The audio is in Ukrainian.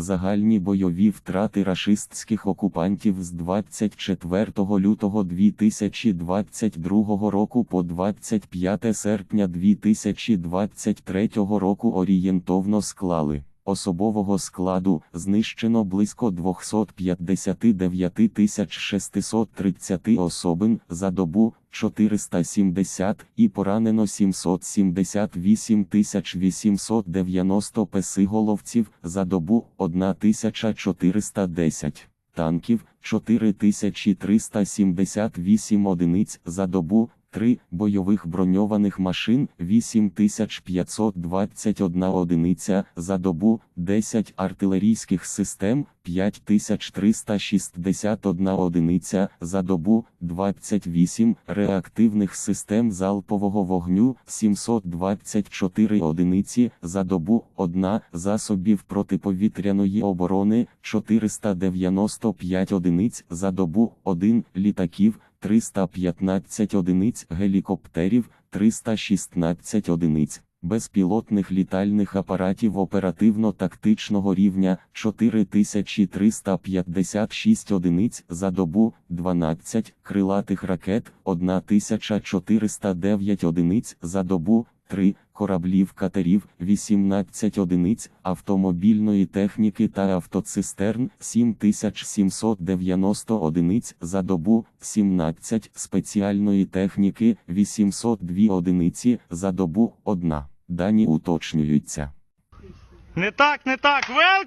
Загальні бойові втрати рашистських окупантів з 24 лютого 2022 року по 25 серпня 2023 року орієнтовно склали. Особового складу знищено близько 259 630 особин за добу 470 і поранено 778 890 песиголовців за добу 1410 танків 4378 одиниць за добу, 3 бойових броньованих машин 8521 одиниця за добу, 10 артилерійських систем 5361 одиниця за добу, 28 реактивних систем залпового вогню 724 одиниці за добу, 1 засобів протиповітряної оборони 495 одиниць за добу, 1 літаків 315 одиниць гелікоптерів, 316 одиниць, безпілотних літальних апаратів оперативно-тактичного рівня 4356 одиниць за добу, 12 крилатих ракет, 1409 одиниць за добу, 3 кораблів катерів, 18 одиниць автомобільної техніки та автоцистерн, 7790 одиниць за добу, 17 спеціальної техніки, 802 одиниці за добу, 1. Дані уточнюються. Не так, не так, вели!